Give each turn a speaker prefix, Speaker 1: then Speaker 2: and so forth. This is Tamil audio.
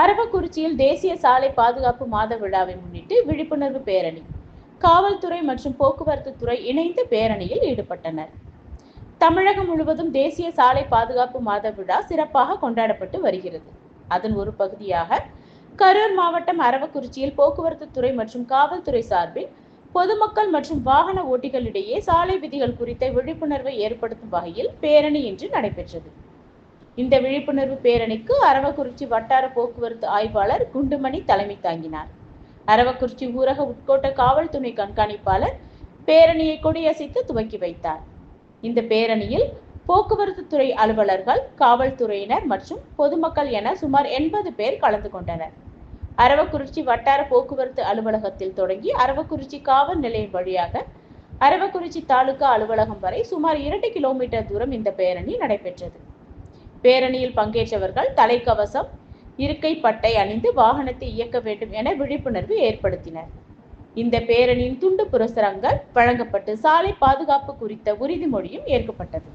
Speaker 1: அரவக்குறிச்சியில் தேசிய சாலை பாதுகாப்பு மாத விழாவை முன்னிட்டு விழிப்புணர்வு பேரணி. காவல்துறை மற்றும் போக்குவரத்து துறை இணைந்து பேரணியில் ஈடுபட்டனர். தமிழகம் முழுவதும் தேசிய சாலை பாதுகாப்பு மாத விழா சிறப்பாக கொண்டாடப்பட்டு வருகிறது. அதன் ஒரு பகுதியாக கரூர் மாவட்டம் அரவக்குறிச்சியில் போக்குவரத்து துறை மற்றும் காவல்துறை சார்பில் பொதுமக்கள் மற்றும் வாகன ஓட்டிகளிடையே சாலை விதிகள் குறித்த விழிப்புணர்வை ஏற்படுத்தும் வகையில் பேரணி இன்று நடைபெற்றது. இந்த விழிப்புணர்வு பேரணிக்கு அரவக்குறிச்சி வட்டார போக்குவரத்து ஆய்வாளர் குண்டுமணி தலைமை தாங்கினார். அரவக்குறிச்சி ஊரக உட்கோட்ட காவல் துணை கண்காணிப்பாளர் பேரணியை கொடியசைத்து துவக்கி வைத்தார். இந்த பேரணியில் போக்குவரத்து துறை அலுவலர்கள் காவல்துறையினர் மற்றும் பொதுமக்கள் என சுமார் எண்பது பேர் கலந்து கொண்டனர். அரவக்குறிச்சி வட்டார போக்குவரத்து அலுவலகத்தில் தொடங்கி அரவக்குறிச்சி காவல் நிலையம் வழியாக அரவக்குறிச்சி தாலுகா அலுவலகம் வரை சுமார் இரண்டு கிலோமீட்டர் தூரம் இந்த பேரணி நடைபெற்றது. பேரணியில் பங்கேற்றவர்கள் தலைக்கவசம் இருக்கை பட்டை அணிந்து வாகனத்தை இயக்க வேண்டும் என விழிப்புணர்வு ஏற்படுத்தினர். இந்த பேரணியின் துண்டு புரசரங்கள் வழங்கப்பட்டு சாலை பாதுகாப்பு குறித்த உறுதிமொழியும் ஏற்கப்பட்டது.